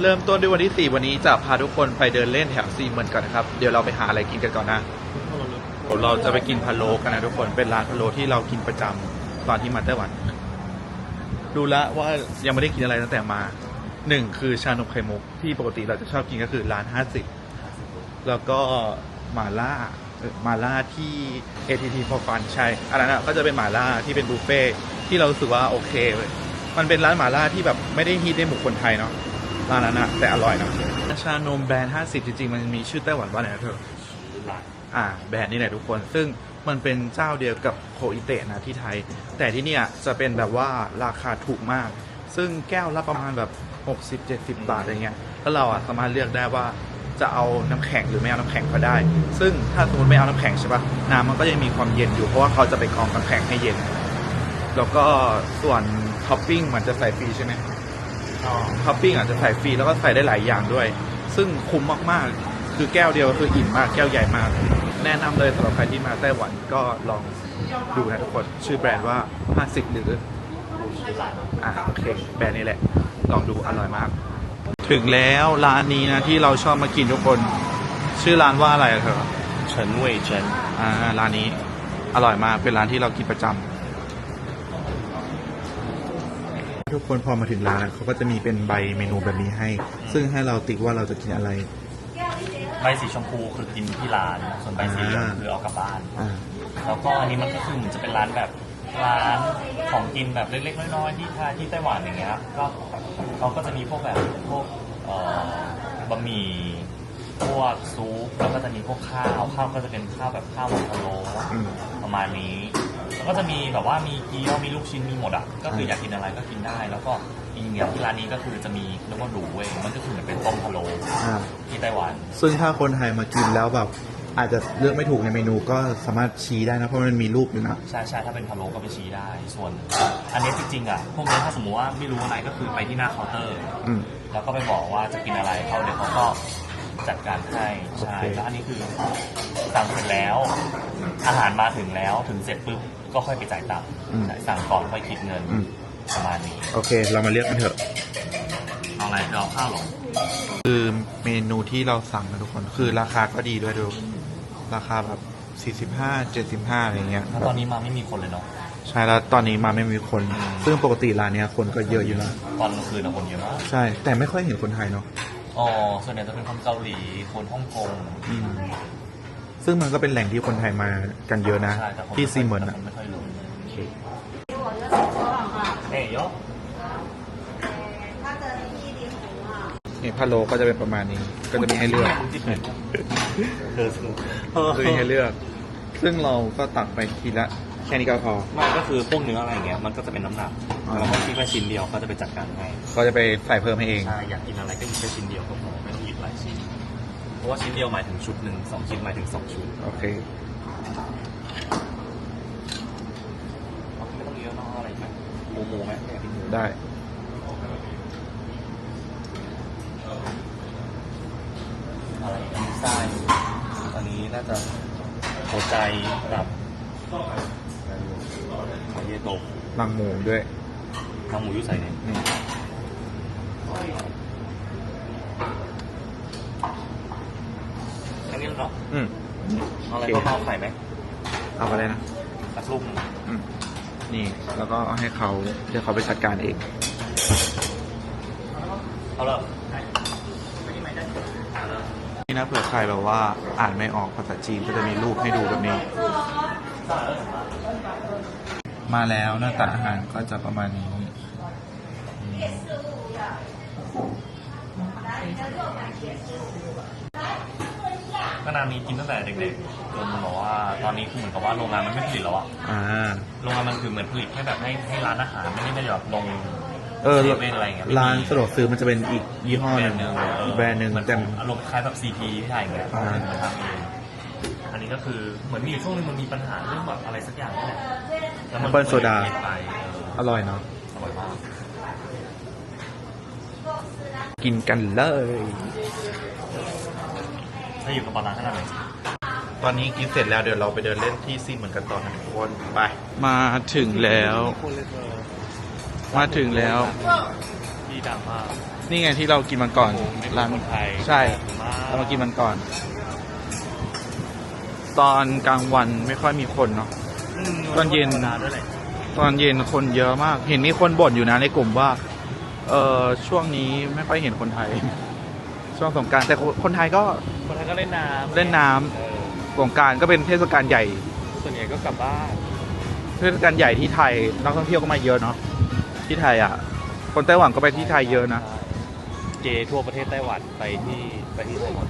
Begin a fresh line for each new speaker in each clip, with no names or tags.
เริ่มต้นด้วยวันที่ 4 วันนี้จะพาทุกคนไปเดินเล่นแถวซีเหมือนกันนะครับ เดี๋ยวเราไปหาอะไรกินกันก่อนนะ เราจะไปกินพะโล้กันนะทุกคน เป็นร้านพะโล้ที่เรากินประจำตอนที่มาไต้หวัน ดูและว่ายังไม่ได้กินอะไรตั้งแต่มา หนึ่งคือชานมไข่มุกที่ปกติเราจะชอบกินก็คือร้าน 50 แล้วก็หมาล่าเอ่อหมาล่าที่ ATT for Fun ใช่ อันนั้นอะก็จะเป็นหมาล่าที่เป็นบุฟเฟ่ที่เรารู้สึกว่าโอเคเลยมันเป็นร้านหมาล่าที่แบบไม่ได้ฮิตในหมู่คนไทยเนาะ ร้านนั้นอะแต่อร่อยนะชานมแบรนด์ 50 จริง ๆ มันมีชื่อไต้หวันว่าอะไรนะเธออ่าแบรนด์นี่แหละทุกคน ซึ่งมันเป็นเจ้าเดียวกับโคอิเตะนะที่ไทย แต่ที่เนี่ยจะเป็นแบบว่าราคาถูกมาก ซึ่งแก้วละประมาณแบบ 60-70 บาทอะไรเงี้ยแล้วเราอะสามารถเลือกได้ว่าจะเอาน้ำแข็งหรือไม่เอาน้ำแข็งก็ได้ ซึ่งถ้าสมมติไม่เอาน้ำแข็งใช่ปะน้ำมันก็ยังมีความเย็นอยู่เพราะว่าเขาจะไปกรองน้ำแข็งให้เย็น แล้วก็ส่วนท็อปปิ้งมันจะใส่ฟรีใช่ไหม ท็อปปิ้งอาจจะใส่ฟรีแล้วก็ใส่ได้หลายอย่างด้วย ซึ่งคุ้มมากๆ คือแก้วเดียวคืออิ่มมากแก้วใหญ่มาก แนะนำเลยสำหรับใครที่มาไต้หวันก็ลองดูนะทุกคน ชื่อแบรนด์ว่า 50 หรืออ่าโอเค แบรนด์นี้แหละ ลองดูอร่อยมาก ถึงแล้วร้านนี้นะที่เราชอบมากินทุกคน ชื่อร้านว่าอะไรเธอเฉินเว่ย
เฉิน
อ่าร้านนี้อร่อยมากเป็นร้านที่เรากินประจำ ทุกคนพอมาถึงร้านเขาก็จะมีเป็นใบเมนูแบบนี้ให้ ซึ่งให้เราติ๊กว่าเราจะกินอะไร
ใบสีชมพูคือกินที่ร้าน ส่วนใบสีเหลืองคือเอากลับบ้าน
อ่า
แล้วก็อันนี้มันก็คือเหมือนจะเป็นร้านแบบร้านของกินแบบเล็กๆน้อยๆที่ทาที่ไต้หวันอย่างเงี้ยก็เขาก็จะมีพวกแบบพวกเอ่อบะหมี่พวกซุปแล้วก็จะมีพวกข้าวข้าวก็จะเป็นข้าวแบบข้าวมันพะโล้
อืม
ประมาณนี้แล้ว ก็จะมีแบบว่ามีเกี๊ยวมีลูกชิ้นมีหมดอะก็คืออยากกินอะไรก็กินได้ แล้วก็อีกอย่างที่ร้านนี้ก็คือจะมีเรียกว่าหรูเว้ยมันก็คือเหมือนเป็นต้มพะโล้
อ่า
ที่ไต้หวัน
ซึ่งถ้าคนไทยมากินแล้วแบบอาจจะเลือกไม่ถูกในเมนูก็สามารถชี้ได้นะเพราะมันมีรูปอยู่นะ
ใช่ใช่ถ้าเป็นพะโล้ก็ไปชี้ได้ ส่วน อันนี้จริงๆอะพวกนี้ถ้าสมมติว่าไม่รู้อะไรก็คือไปที่หน้าเคาน์เตอร์
อืม
แล้วก็ไปบอกว่าจะกินอะไรเขาเดี๋ยวเขาก็จัดการให้ใช่
โอเค
แล้วอันนี้คือสั่งเสร็จแล้ว อาหารมาถึงแล้วถึงเสร็จปุ๊บ ก็ค่อยไปจ่ายตังค์ใช่สั่งก่อนค่อยคิดเงิน
อืม
ประมาณนี้
โอเค เรามาเลือกกันเถอะ
เอาอะไรจะเอาข้าวเหรอ
คือเมนูที่เราสั่งนะทุกคน คือราคาก็ดีด้วยดูราคาแบบ45 75อะไรเงี้ย
แล้วตอนนี้มาไม่มีคนเลยเนาะ
ใช่แล้วตอนนี้มาไม่มีคน
อืม
ซึ่งปกติร้านเนี้ยคนก็เยอะอยู่แล้ว
ตอนกลางคืนนะคนเยอะมาก
ใช่ แต่ไม่ค่อยเห็นคนไทยเนาะ
อ๋อส่วนใหญ่จะเป็นคนเกาหลีคนฮ่องกง
อืม ซึ่งมันก็เป็นแหล่งที่คนไทยมากันเยอะนะ
ใช่แต่คน
ที่ซีเหมือน
แต่
อะ
คนไม่ค่อยรู้เอ้ยยก
นี่พะโลก็จะเป็นประมาณนี้ ก็จะมีให้เลือก
เออ
จะมีให้เลือก ซึ่งเราก็ตักไปทีละ แค่นี้ก็พอ
ไม่ก็คือพวกเนื้ออะไรอย่างเงี้ยมันก็จะเป็นน้ำหนัก
อ่า
เราก็คิดแค่ชิ้นเดียวเขาจะไปจัดการให้
ก็จะไปใส่เพิ่มให้เอง
ใช่อยากกินอะไรก็หยิบแค่ชิ้นเดียวก็พอ ราะว่าชิ้นเดียวหมายถึงชุดหนึ่งสองชิ้นหมายถึงสองชุด
โอเค
เอาไม่ต้องเยอะเนาะเอาอะไรไหมหมูหมูไหมอยากกินหมู
ได้
อะไรอันนี้ไส้อันนี้น่าจะหัวใจกับหัวเยโตะ
บางหมูด้วย
ทางหมูยุ่ใส่เนี่ย
นี่
แค่นี้แล้วเนาะ
อืม
เอาอะไร
โอเค
ก็เอาไข่ไหม
เอาไปเลยนะ
กระทุ่ม
อืมนี่แล้วก็ให้เขาเดี๋ยวเขาไปจัดการเอง
เอาเลย
นี่นะเผื่อใครแบบว่าอ่านไม่ออกภาษาจีนก็จะมีรูปให้ดูแบบนี้ มาแล้วหน้าตาอาหารก็จะประมาณนี้
ก็ นานนี้กินตั้งแต่เด็กๆจนบอกว่าตอนนี้คือเหมือนกับว่าโรงงานมันไม่ผลิตแล้วอะ
อ่า
โรงงานมันคือเหมือนผลิตแค่แบบให้ให้ร้านอาหารไม่ได้ไม่ได้แบบลง
เออ
เซเว่นอะไรอย่างเงี้ยไม่มี
ร้านสะดวกซื้อมันจะเป็นอีกยี่ห้อหนึ่ง
เออ
อีกแบรนด์หนึ่ง
เหมือน
แต่
อารมณ์คล้ายแบบซีพีที่ไทยอย่างเงี้ย
อ่า
เป็นเหมือนทำเองอันนี้ก็คือเหมือนมีอยู่ช่วงนึงมันมีปัญหาเรื่องแบบอะไรสักอย่างนี่แหละแล้วมั
แอปเปิลโซดา
เปลี่ยนไปเออ
อร่อยเนาะ
อร่อยมาก
กินกันเลย
ถ้าอยู่กับปลาร้าขนาดไหน
ตอนนี้กินเสร็จแล้วเดี๋ยวเราไปเดินเล่นที่ซีเหมือนกันต่อนะทุกคนไป มาถึงแล้ว มาถึงแล้ว
ที่ดังมาก
นี่ไงที่เรากินมันก่อน
ไม่
ร้าน
คนไทย
ใช่เรามากินมันก่อน ตอนกลางวันไม่ค่อยมีคนเนาะตอนเย็น
ธรรมดาด้วยแหละ
ตอนเย็นคนเยอะมาก เห็นมีคนบ่นอยู่นะในกลุ่มว่า เออช่วงนี้ไม่ค่อยเห็นคนไทย ช่วงสงกรารแต่คนไทยก็
คนไทยก็เล่นน้ำ
เล่นน้ำ
เออ
สงกรารก็เป็นเทศกาลใหญ่
ส่วนใหญ่ก็กลับบ้าน
เทศกาลใหญ่ที่ไทยนักท่องเที่ยวก็มาเยอะเนาะที่ไทยอะ คนไต้หวันก็ไปที่ไทยเยอะนะ
เกย์ทั่วประเทศไต้หวันไปที่ไปที่ไต้หวัน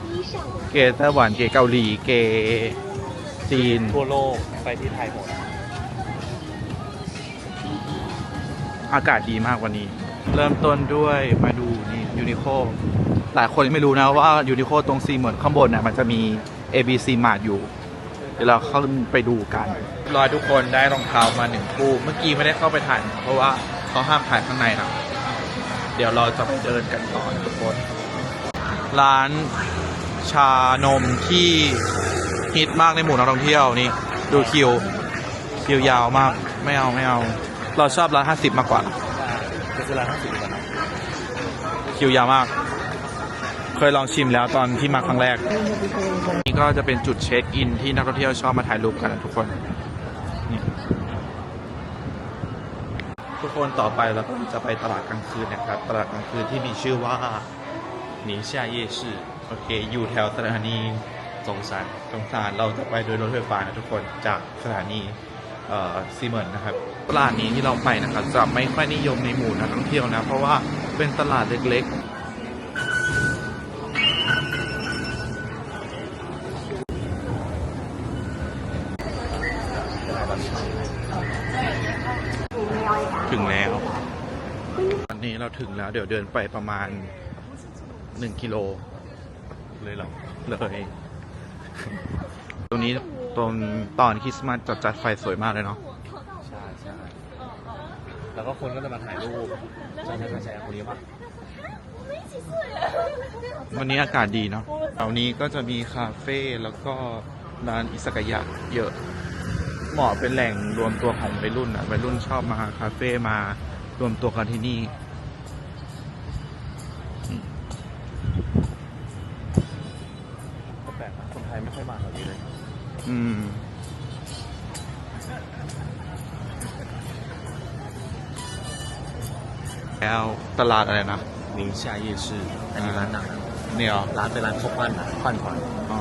เกย์ไต้หวันเกย์เกาหลีเกย์จีน
ทั่วโลกไปที่ไทยหมด
อากาศดีมากวันนี้ เริ่มต้นด้วยมาดูนี่ยูนิโค หลายคนไม่รู้นะว่ายูนิโคตรงซีเหมือนข้างบนน่ะมันจะมี ABC Mart อยู่ เดี๋ยวเราเข้าไปดูกันรอทุกคนได้รองเท้ามาหนึ่งคู่ เมื่อกี้ไม่ได้เข้าไปถ่ายเพราะว่าเขาห้ามถ่ายข้างในนะเดี๋ยวเราจะไปเดินกันต่อนะทุกคน ร้านชานมที่ฮิตมากในหมู่นักท่องเที่ยวนี่ ดูคิว คิวยาวมาก ไม่เอาไม่เอา เราชอบร้านห้าสิบมากกว่า
ก็คือร้านห้าสิบก่อนนะ
คิวยาวมาก เคยลองชิมแล้วตอนที่มาครั้งแรก นี่ก็จะเป็นจุดเช็คอินที่นักท่องเที่ยวชอบมาถ่ายรูปกันนะทุกคนทุกคนต่อไปเราก็จะไปตลาดกลางคืนนะครับ ตลาดกลางคืนที่มีชื่อว่า
หนีเชียเย่ชื่
โอเค อยู่แถวสถานี
สง
สารสงสารเราจะไปโดยรถไฟฟ้านะทุกคนจากสถานีซีเมนนะครับ ตลาดนี้ที่เราไปนะครับจะไม่ค่อยนิยมในหมู่นักท่องเที่ยวนะ เพราะว่าเป็นตลาดเล็ก ถึงแล้ว เดี๋ยวเดินไปประมาณ1กิโล
เลยเหรอ
เลย ตรงนี้ตรงตอนคริสต์มาสจัดจัดไฟสวยมากเลยเนาะ
ใช่ใช่แล้วก็คนก็จะมาถ่ายรูปใช่ใช่ใช่ใช่คนนี้ปะ
วันนี้อากาศดีเนาะแถวนี้ก็จะมีคาเฟ่แล้วก็ร้านอิสกายะเยอะ เหมาะเป็นแหล่งรวมตัวของวัยรุ่นอะวัยรุ่นชอบมาคาเฟ่มารวมตัวกันที่นี่ อืม แล้วตลาดอะไรนะ
宁夏夜市อันนี้ร้านหนัง
เนี่ยเหรอ
ร้านเป็นร้านข้าวปั้นนะปั้นก่อน
อ๋อ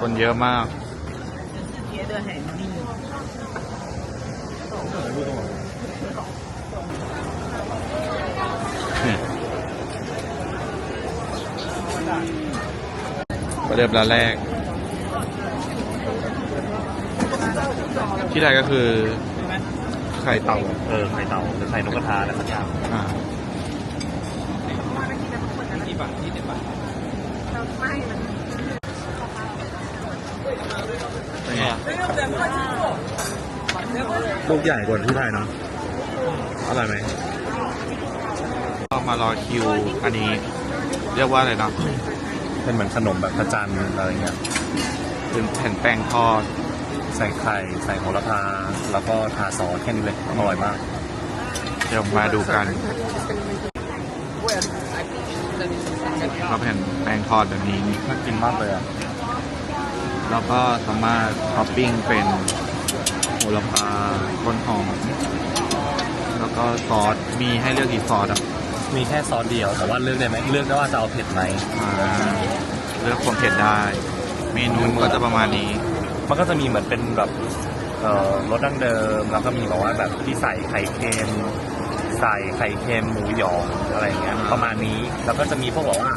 คนเยอะมาก ปร ะเดิมร้านแรก ที่ไทยก็คือไข่เต่า
เออ ไข่เต่าหรือไข่นกกระทาอะไรสักอย่าง
อ่าเป็นไงลูกใหญ่กว่าที่ไทยเนาะอร่อยไหมก็มารอคิวอันนี้ เรียกว่าอะไรนะ
เป็นเหมือนขนมแบบพระจันทร์อะไรเงี้ย
เป็นแผ่นแป้งทอด
ใส่ไข่ใส่โหระพา แล้วก็ทาซอสแค่นี้เลยอร่อยมาก
เดี๋ยวมาดูกันเราแผ่นแป้งทอดแบบนี้
น่ากินมากเลยอะ
แล้วก็สามารถท็อปปิ้งเป็นโหระพาต้นหอมแล้วก็ซอสมีให้เลือกกี่ซอสอะ
มีแค่ซอสเดียว แต่ว่าเลือกได้ไหมเลือกได้ว่าจะเอาเผ็ดไหม
อ่าเลือกความเผ็ดได้ เมนูมันก็จะประมาณนี้
มันก็จะมีเหมือนเป็นแบบเอ่อรสดั้งเดิม แล้วก็มีแบบว่าแบบที่ใส่ไข่เค็มใส่ไข่เค็มหมูหยองอะไรอย่างเงี้ยประมาณนี้แล้วก็จะมีพวกแบบว่า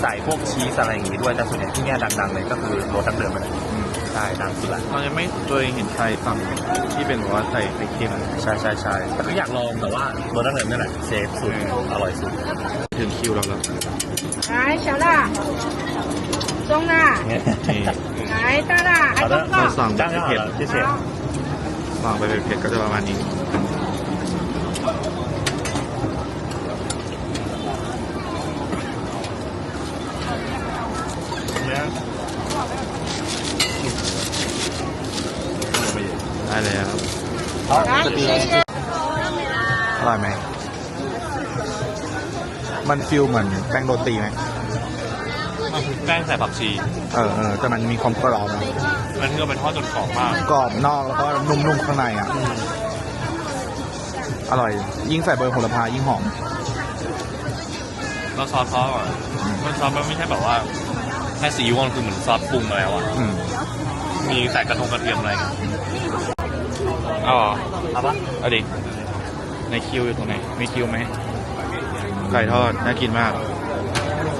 ใส่พวกชีสอะไรอย่างงี้ด้วยแต่ส่วนใหญ่ที่เนี่ยดังๆเลยก็คือรสดั้งเดิมเลย
อืม
ใช่ดังสุดละ
เรายังไม่เคยเห็นใครทำที่เป็นแบบว่าใส่ไข่เค็ม
ใช่ใช่ใช่แต่ก็อยากลองแต่ว่ารสดั้งเดิมนี่แหละเซฟสุดอร่อยสุด
ถึงคิวเราแล้ว
来，小辣，中辣，
นี่
来大辣，还
好的
中
เรา
辣。
สั่ง
这
แบบ
样就好
เผ็ด
了谢谢
สั่งไปเป็นเผ็ดก็จะประมาณนี้ แล้ว
อ
ร่อยไห
ม มันฟิลเหมือนแป้งโรตีไหม
มันคือแป้งใส่ผักชี
เออเออแต่มันมีความกรอบนะ
มันเนื้เป็นทอดจนกรอบมาก
กรอบนอกแล้วก็นุ่มๆข้างในอะ อร่อย ยิ่งใส่เบอร์โหระพายิ่งหอม
เราซอสเขาอะมันซอสมันไม่ใช่แบบว่าแค่ซีอิ๊วมันคือเหมือนซอสปรุงมาแล้วอะ
มี
ใส่กระทงกระเทียมอะไร อย่างเงี้ย
เอาเหรอ
เอาปะ
เอาดิ ในคิวอยู่ตรงไหน มีคิวไหม ไก่ทอด น่ากินมาก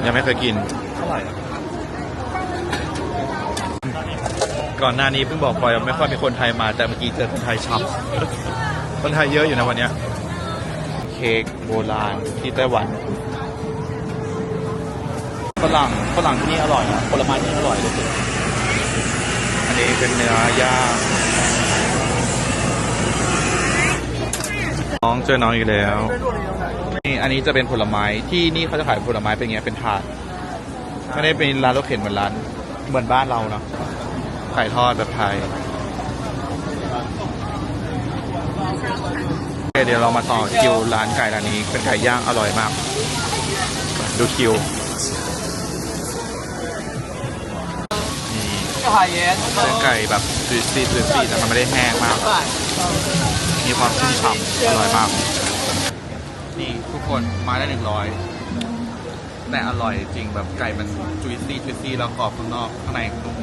ยังไม่เคยกิน
เท่าไหร่อะ
ก่อนหน้านี้เพิ่งบอกไปว่าไม่ค่อยมีคนไทยมา แต่เมื่อกี้เจอคนไทยชับ คนไทยเยอะอยู่นะวันเนี้ย เค้กโบราณที่ไต้หวันฝรั่งฝรั่งที่นี่อร่อยนะผลไม้ที่นี่อร่อยเลยอันนี้เป็นเนื้อย่าง น้องเจอน้องอีกแล้ว นี่อันนี้จะเป็นผลไม้ที่นี่เขาจะขายผลไม้เป็นเงเป็นถาดไม่ได้เป็นร้านรถเข็นเหมือนร้านเหมือนบ้านเราเนาะไข่ทอดแบบไทยเดี๋ยวเรามาต่อคิวร้านไก่ร้านนี้เป็นไก่ย่างอร่อยมาก ดูคิว เนื้อไก่แบบจุยซี่จุยซี่แต่มันไม่ได้แห้งมาก มีความชุ่มฉ่ำอร่อยมาก นี่ทุกคนมาได้หนึ่งร้อยแต่อร่อยจริงแบบไก่มันจุยซี่จุยซี่แล้วกรอบข้างนอกข้างในนุ่ม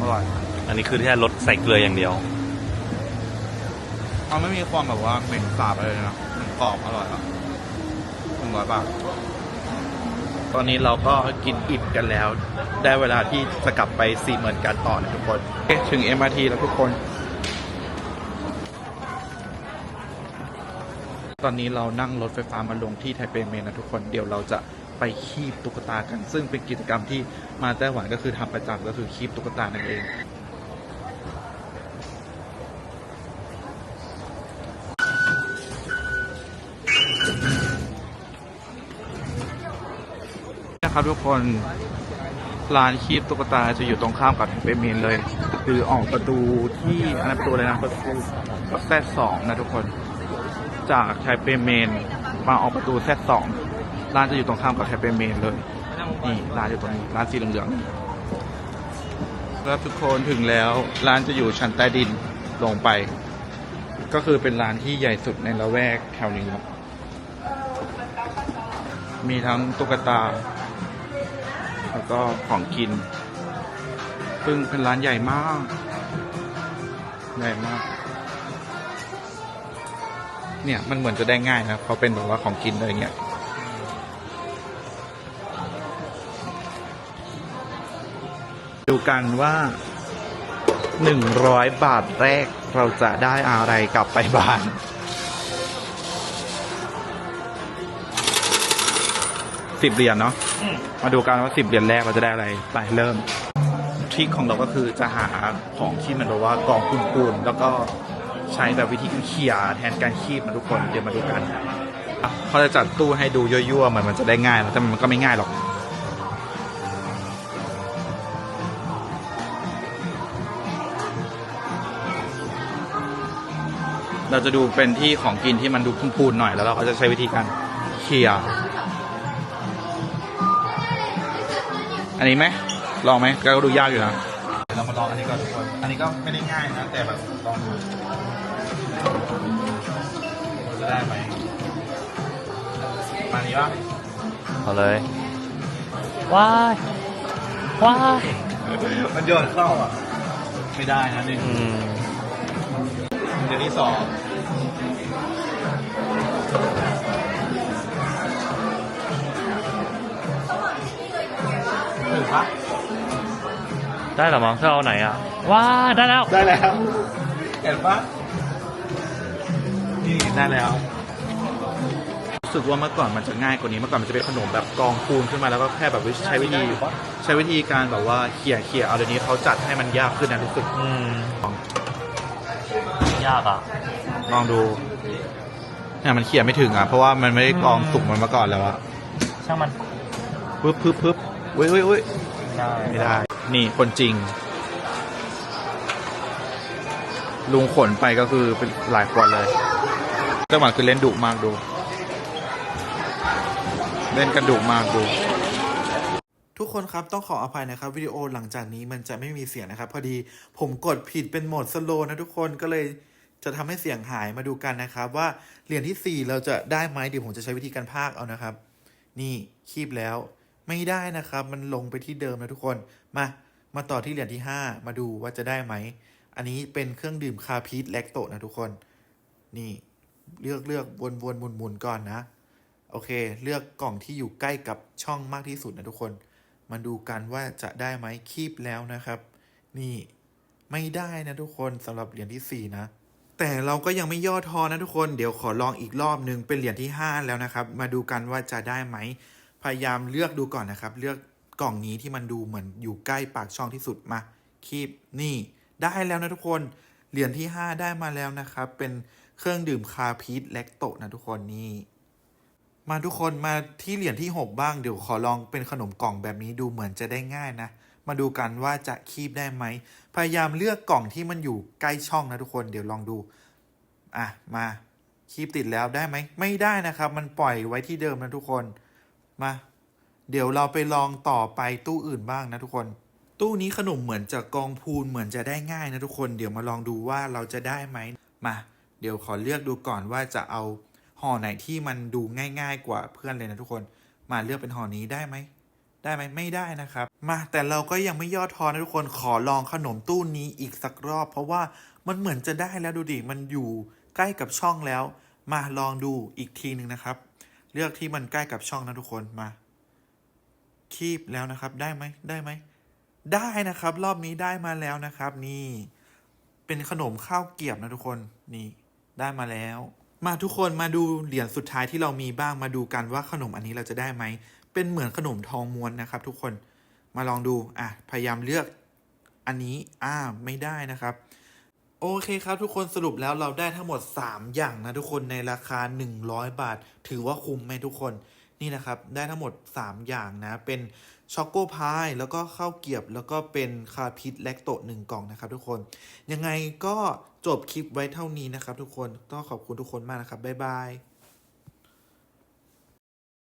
อร่อย
อันนี้คือแค่รสใส่เกลืออย่างเดียว
มันไม่มีความแบบว่าเหม็นสาบอะไรเลยนะมันกรอบอร่อยอะหนึ่งร้อยบาท ตอนนี้เราก็กินอิ่มกันแล้ว ได้เวลาที่จะกลับไปสี่เหมือนกันต่อนะทุกคน ถึง MRT แล้วทุกคน ตอนนี้เรานั่งรถไฟฟ้ามาลงที่ไทเปเมนนะทุกคน เดี๋ยวเราจะไปคีบตุ๊กตากัน ซึ่งเป็นกิจกรรมที่มาไต้หวันก็คือทำประจำก็คือคีบตุ๊กตานั่นเอง นะครับทุกคนร้านคีบตุ๊กตาจะอยู่ตรงข้ามกับเปเมนเลย คือออกประตูที่อันนั้นประตูเลยนะประตูแซดสองนะทุกคน จากไทเปเมนมาออกประตูแซดสองร้านจะอยู่ตรงข้ามกับไทเปเมนเลยนี่ร้านอยู่ตรงนี้ร้านสีเหลืองๆแล้วทุกคนถึงแล้วร้านจะอยู่ชั้นใต้ดินลงไป ก็คือเป็นร้านที่ใหญ่สุดในละแวกแถวนี้ครับมีทั้งตุ๊กตา ก็ของกิน ซึ่งเป็นร้านใหญ่มาก ใหญ่มาก เนี่ยมันเหมือนจะได้ง่ายนะเขาเป็นแบบว่าของกินอะไรเงี้ยดูกันว่าหนึ่งร้อยบาทแรกเราจะได้อะไรกลับไปบ้าน สิบเหรียญเนาะมาดูกันว่าสิบเหรียญแรกเราจะได้อะไรไปเริ่มทริคของเราก็คือจะหาของที่มันแบบว่ากองปูนๆแล้วก็ใช้แบบวิธีเขี่ยแทนการคีบนะทุกคนเดี๋ยวมาดูกันอะเขาจะจัดตู้ให้ดูยั่วๆเหมือนมันจะได้ง่ายแล้วแต่มันก็ไม่ง่ายหรอกเราจะดูเป็นที่ของกินที่มันดูพูนๆหน่อยแล้วเราก็จะใช้วิธีการเขี่ย อันนี้ไหมลองไหมก็ดูยากอยู่นะเรามาลองอันนี้ก่อนทุกคนอันนี้ก็ไม่ได้ง่ายนะแต่แบบลองดูจะได้ไหมมานี้ป่ะ
เอาเลยว้ายว้าย
มันโยนเข้าอะ ไม่ได้นะหนึ่ง
อืม
เดี๋ยวที่สองหนึ่ง
ได้เหรอมั้งเธอเอาไหนอะ ว้ายได้แล้ว
ได้แล้ว เห็นปะนี่ได้แล้ว รู้สึกว่าเมื่อก่อนมันจะง่ายกว่านี้เมื่อก่อนมันจะเป็นขนมแบบกองปูนขึ้นมาแล้วก็แค่แบบใช้วิธีใช้วิธีการแบบว่าเขี่ยเขี่ยเอาเดี๋ยวนี้เขาจัดให้มันยากขึ้นนะรู้สึก
อืมยากอะ
ลองดูเนี่ยมันเขี่ยไม่ถึงอะเพราะว่ามันไม่ได้กองสุกเหมันเมื่อก่อนแล้วอะ
ช่างมัน
ปึ๊บปึ๊บปึ๊บเว้ยเว้ยเว้ย
ได้
ไม่ได้ นี่คนจริง ลุงขนไปก็คือเป็นหลายคนเลยไต้หวันคือเล่นดุมากดู เล่นกันดุมากดูทุกคนครับ ต้องขออภัยนะครับวิดีโอหลังจากนี้มันจะไม่มีเสียงนะครับ พอดีผมกดผิดเป็นโหมดสโลนะทุกคนก็เลยจะทำให้เสียงหายมาดูกันนะครับ ว่าเหรียญที่ 4 เราจะได้ไหมเดี๋ยวผมจะใช้วิธีการพากเอานะครับ นี่คีบแล้ว ไม่ได้นะครับ มันลงไปที่เดิมนะทุกคน มามาต่อที่เหรียญที่ 5 มาดูว่าจะได้ไหม อันนี้เป็นเครื่องดื่มคาพีทแลคโตนะทุกคน นี่เลือกเลือกวนวนหมุนหมุนก่อนนะ โอเค เลือกกล่องที่อยู่ใกล้กับช่องมากที่สุดนะทุกคน มาดูกันว่าจะได้ไหมคีบแล้วนะครับ นี่ไม่ได้นะทุกคนสำหรับเหรียญที่4นะ แต่เราก็ยังไม่ย่อท้อนะทุกคน เดี๋ยวขอลองอีกรอบหนึ่งเป็นเหรียญที่ 5 แล้วนะครับ มาดูกันว่าจะได้ไหม พยายามเลือกดูก่อนนะครับ เลือกกล่องนี้ที่มันดูเหมือนอยู่ใกล้ปากช่องที่สุดมา คีบนี่ได้แล้วนะทุกคน เหรียญที่ 5 ได้มาแล้วนะครับ เป็นเครื่องดื่มคาพีทแลคโตนะทุกคนนี่ มาทุกคนมาที่เหรียญที่ 6 บ้างเดี๋ยวขอลองเป็นขนมกล่องแบบนี้ดูเหมือนจะได้ง่ายนะ มาดูกันว่าจะคีบได้ไหม พยายามเลือกกล่องที่มันอยู่ใกล้ช่องนะทุกคนเดี๋ยวลองดู อะมาคีบติดแล้วได้ไหม ไม่ได้นะครับ มันปล่อยไว้ที่เดิมนะทุกคน มา เดี๋ยวเราไปลองต่อไปตู้อื่นบ้างนะทุกคน ตู้นี้ขนมเหมือนจะกองพูนเหมือนจะได้ง่ายนะทุกคน เดี๋ยวมาลองดูว่าเราจะได้ไหมมา เดี๋ยวขอเลือกดูก่อนว่าจะเอาห่อไหนที่มันดูง่าย ๆ กว่าเพื่อนเลยนะทุกคน มาเลือกเป็นห่อนี้ได้ไหมได้ไหมไม่ได้นะครับ มาแต่เราก็ยังไม่ย่อท้อนะทุกคนขอลองขนมตู้นี้อีกสักรอบ เพราะว่ามันเหมือนจะได้แล้วดูดิมันอยู่ใกล้กับช่องแล้ว มาลองดูอีกทีหนึ่งนะครับ เลือกที่มันใกล้กับช่องนะทุกคนมา คีบแล้วนะครับ ได้ไหมได้ไหม ได้นะครับ รอบนี้ได้มาแล้วนะครับ นี่ เป็นขนมข้าวเกียบนะทุกคนนี่ ได้มาแล้ว มาทุกคนมาดูเหรียญสุดท้ายที่เรามีบ้างมาดูกันว่าขนมอันนี้เราจะได้ไหมเป็นเหมือนขนมทองม้วนนะครับ ทุกคนมาลองดูอะพยายามเลือกอันนี้อ่าไม่ได้นะครับ โอเคครับทุกคนสรุปแล้วเราได้ทั้งหมด 3 อย่างนะทุกคนในราคา 100 บาท ถือว่าคุ้มไหมทุกคนนี่นะครับได้ทั้งหมด 3 อย่างนะ เป็นช็อกโกพายแล้วก็ข้าวเกียบ แล้วก็เป็นคาพิษแลคโตหนึ่งกล่องนะครับทุกคนยังไงก็จบคลิปไว้เท่านี้นะครับทุกคนต้องขอบคุณทุกคนมากนะครับบ๊ายบาย